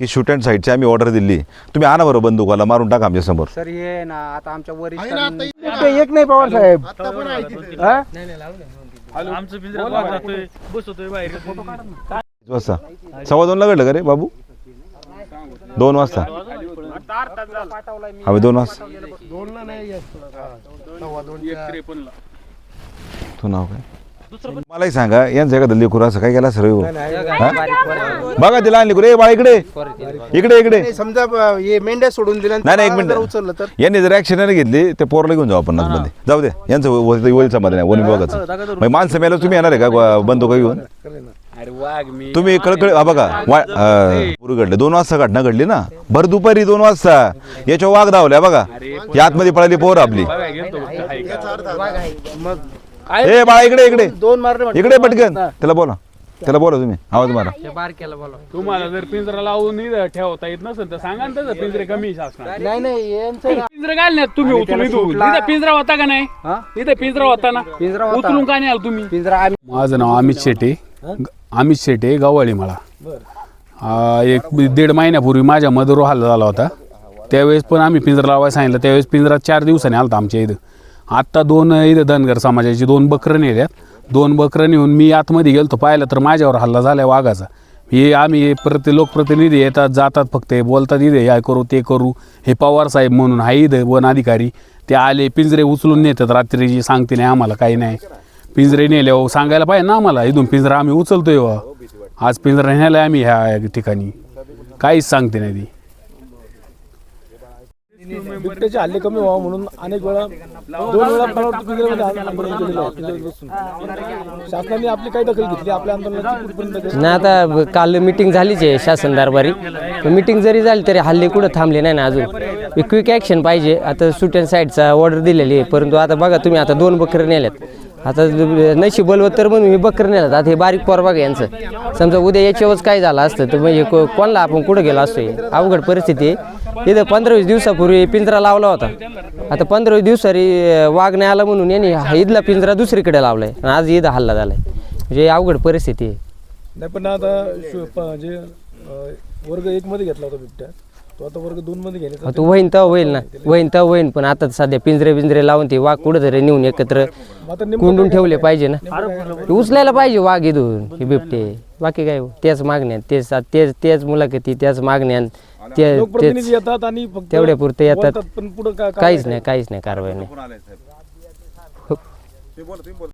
की shoot and साईडची आम्ही order दिली. तुम्ही आणा बरं बंदुकाला मारून टाका आमच्यासमोर. सर हे ना आता आमच्या वरिष्ठ एक नाही पवार साहेब. आता पण आहे तिथे. हा? आमचं पिंजरा पाहत जातोय. बसवतोय बाहेर. किती वाजता. सव्वा दोनला घडलं का रे बाबू? दोन वाजता. आम्ही दोन वाजता. नाही दोनच्या. तू नाव काय? मलाही सांगा यांचं एखादं लेकूर असं काय केला सर्व बघा तिला आणली रे बाळा इकडे. इकडे इकडे. नाही, समजा हे मेंढ्या सोडून दिल्या नाही नाही एक मिनिट. उचललं तर? यांनी जर ऍक्शन नाही घेतली ते पोरला घेऊन जाऊ आपण मध्ये जाऊ दे यांचं होईल समाधान आहे वन विभागाचं मग माणसं मेलं तुम्ही येणार आहे का बंदुका घेऊन? अरे वाघ मी तुम्ही कळकळ हा बघा. वा पूर्वी घडले. दोन वाजता घटना घडली ना? भर दुपारी दोन वाजता. याच्या वाघ धावल्या बघा. या आतमध्ये पळाली पोर आपली. बघा गेलतो हाय का? मग ए बाळा इकडे इकडे. दोन मारले इकडे पटकन. त्याला बोला. त्याला बोला तुम्ही. आवाज मारा. तुम्हाला जर पिंजरा लावून इथं ठेवता येत नसेल तर सांगा ना पिंजरे कमी शासनात नाही नाही यांचं ना- पिंजरा घाल ना तुम्ही उचलून इथून इथं पिंजरा होता का नाही? हा? इथं पिंजरा होता ना? पिंजरा होता. उचलून का नाही आला तुम्ही? पिंजरा आम्ही माझं नाव अमित शेटे. अमित शेटे गव्हाळी मला. आ, एक दीड महिन्यापूर्वी माझ्या मधुर हल्ला झाला होता. त्यावेळेस पण आम्ही पिंजरा लावायला सांगितलं. त्यावेळेस पिंजरा चार दिवसांनी आलता आमच्या इथं. आत्ता दोन इथं धनगर समाजाची दोन बकरं नेल्यात दोन बकरं नेऊन मी आतमध्ये गेलतो पाहिलं तर माझ्यावर हल्ला झाला वाघाचा. हे आम्ही प्रति लोकप्रतिनिधी येतात जातात फक्त हे बोलतात इथे या करू ते करू. हे पवार साहेब म्हणून हा इथे वन अधिकारी. ते आले पिंजरे उचलून नेतात रात्रीची सांगते नाही आम्हाला काही नाही. पिंजरे नेल्यावर सांगायला पाहिजे ना आम्हाला इथून पिंजरा आम्ही उचलतोय आज पिंजरा नेलाय आम्ही ह्या ठिकाणी. काहीच सांगते नाही ती. बिबट्याचे हल्ले कमी व्हावं म्हणून अनेक वेळा दोन वेळा मला पिंजऱ्यामध्ये आंदोलन केलेलं आहे पिंजऱ्यात शासनाने आपली काय दखल घेतली आपल्या आंदोलनाची कुठपर्यंत दखल? नाही आता काल मिटिंग झालीच आहे शासन दरबारी. मिटिंग जरी झाली तरी हल्ले कुठं थांबले नाही ना अजून. क्विक ॲक्शन पाहिजे. आता सुट अँड साईडचा ऑर्डर दिलेली आहे. परंतु आता बघा तुम्ही आता दोन बकरं नेल्यात. आता नशी बलवत्तर म्हणून हे बकरं नेल्यात. आता हे बारीक पोर बघा यांचं. समजा उद्या याच्यावरच काय झालं असतं तर म्हणजे को- कोणाला आपण कुठं गेलो असतो हे? अवघड परिस्थिती आहे. इथं पंधरा वीस दिवसापूर्वी पिंजरा लावला होता. आता पंधरा वीस दिवसारी वाघ नाही आला म्हणून यांनी हा इथला पिंजरा दुसरीकडे लावलाय आणि आज इथं हल्ला झालाय. म्हणजे अवघड परिस्थिती आहे. नाही पण आता शु- प- म्हणजे अं, वर्ग एक मध्ये घेतला होता बिबट्या. तो आता वर्ग दोन मध्ये घेण्याचा तो होईन तर होईल ना. होईन तर होईन पण आता सध्या पिंजरे पिंजरे लावून ते वाघ कुठं तरी नेऊन एकत्र आता नेमकं कोंडून ठेवले पाहिजे ना. ते उचलायला पाहिजे वाघ इथून हे बिबटे. बाकी काय हो, तेच मागण्या तेच तेच तेच मुलाखती त्याच मागण्या. ते तेच. लोकप्रतिनिधी येतात आणि फक्त तेवढ्या पुरते येतात. बोलतात, पण पुढं का काहीच नाही काहीच नाही कारवाई नाही.